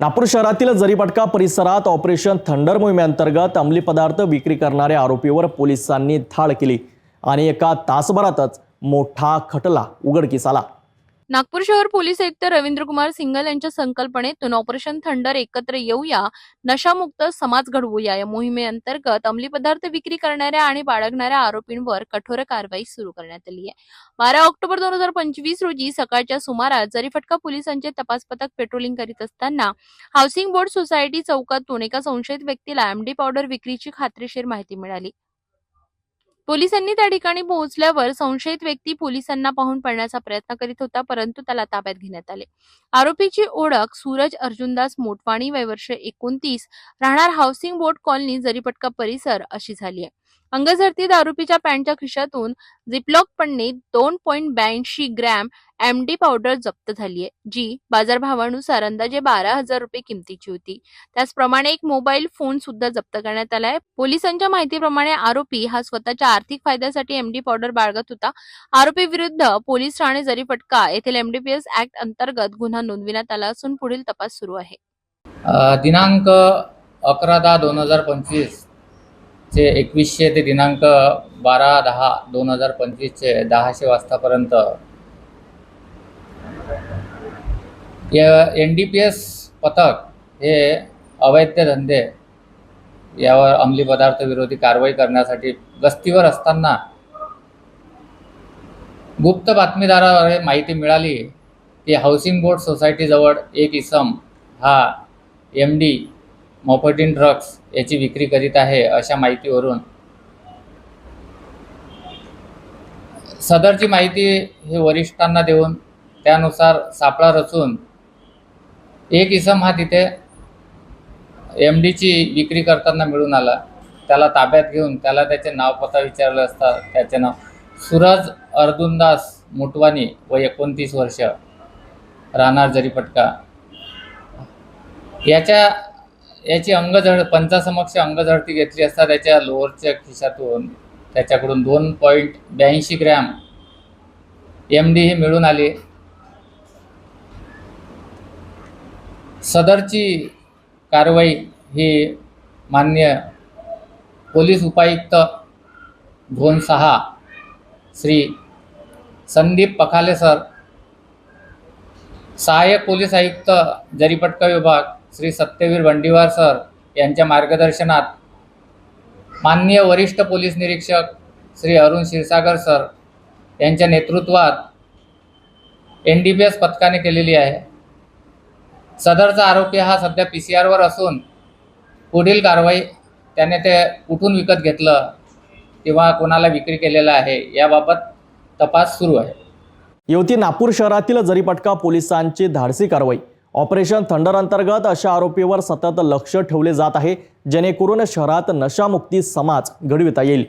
नागपूर शहरातील जरीपटका परिसरात operation thunder मोहिमेअंतर्गत अंमली पदार्थ विक्री करणाऱ्या आरोपीवर पोलिसांनी धाड केली आणि एका तासभरातच मोठा खटला उघडकीस आला. नागपूर शहर पोलीस आयुक्त रवींद्र कुमार सिंगल यांच्या संकल्पनेतून ऑपरेशन थंडर एकत्र येऊया. नशामुक्त समाज घडवूया या. मोहिमेअंतर्गत अंमली पदार्थ विक्री करणाऱ्या आणि बाळगणाऱ्या आरोपींवर कठोर कारवाई सुरू करण्यात आली आहे. बारा ऑक्टोबर दोन हजार पंचवीस रोजी सकाळच्या सुमारास जरीफटका पोलिसांचे तपास पथक पेट्रोलिंग करीत असताना हाऊसिंग बोर्ड सोसायटी चौकातून एका संशयित व्यक्तीला एमडी पावडर विक्रीची खात्रीशीर माहिती मिळाली. पोलिसांनी त्या ठिकाणी पोहोचल्यावर संशयित व्यक्ती पोलिसांना पाहून पळण्याचा प्रयत्न करीत होता परंतु त्याला ताब्यात घेण्यात आले. आरोपीची ओळख सूरज अर्जुनदास मोटवाणी वय वर्ष एकोणतीस राहणार हाऊसिंग बोर्ड कॉलनी जरीपटका परिसर अशी झाली आहे. अंगझरतीत आरोपीच्या पॅन्टच्या खिशातून झिपलॉक पणने दोन पॉईंट ब्याऐंशी ग्रॅम एमडी पावडर जप्त झाली आहे जी बाजारभावानुसार अंदाजे बारा हजार रुपये किमतीची होती. त्याचप्रमाणे एक मोबाईल फोन सुद्धा जप्त करण्यात आलाय पोलिसांच्या माहितीप्रमाणे आरोपी हा स्वतःच्या आर्थिक फायद्यासाठी एमडी पावडर बाळगत होता. आरोपी विरुद्ध पोलीस ठाणे जरीपटका येथील एमडीपीएस ऍक्ट अंतर्गत गुन्हा नोंदविण्यात आला असून पुढील तपास सुरू आहे. दिनांक अकरा दहा दोन हजार पंचवीस चे एकवीसशे ते दिनांक बारा दहा दोन हजार पंचवीसचे दहाशे वाजतापर्यंत. एन डी पी एस पथक हे अवैध धंदे यावर अंमली पदार्थ विरोधी कारवाई करण्यासाठी गस्तीवर असताना गुप्त बातमीदाराद्वारे माहिती मिळाली की हाऊसिंग बोर्ड सोसायटीजवळ एक इसम हा एम डी मॉपर्टिन ड्रग्स याची विक्री करीत आहे अशा माहितीवरून. सदरची माहिती हे वरिष्ठांना देऊन त्यानुसार सापळा रचून एक इसम हा तिथे एम डीची विक्री करताना मिळून आला. त्याला ताब्यात घेऊन त्याला त्याचे नाव पत्ता विचारलं असता त्याचे नाव सूरज अर्जुनदास मुटवानी व एकोणतीस वर्ष. राहणार जरीपटका याच्या याची अंगझड पंचासमक्ष अंगझडती घेतली असता त्याच्या लोअरच्या खिशातून त्याच्याकडून दोन पॉईंट ब्याऐंशी ग्रॅम एम डी ही मिळून आली. सदरची कारवाई ही मान्य पोलीस उपायुक्त झोन सहा श्री संदीप पखाले सर सहाय्यक पोलीस आयुक्त जरीपटका विभाग श्री सत्यवीर बंडीवार सर यांच्या मार्गदर्शनात माननीय वरिष्ठ पोलीस निरीक्षक श्री अरुण क्षीरसागर सर यांच्या नेतृत्वात एन डी पी एस पथकाने केलेली आहे. सदरचा आरोपी हा सध्या पी सी आरवर असून पुढील कारवाई त्याने ते कुठून विकत घेतलं किंवा कोणाला विक्री केलेला आहे याबाबत तपास सुरू आहे. युवती नागपूर शहरातील जरीपटका पोलिसांची धाडसी कारवाई. ऑपरेशन थंडर अंतर्गत अशा आरोपीवर सतत लक्ष ठेवले जात आहे जेणेकरून शहरात नशामुक्ती समाज घडविता येईल.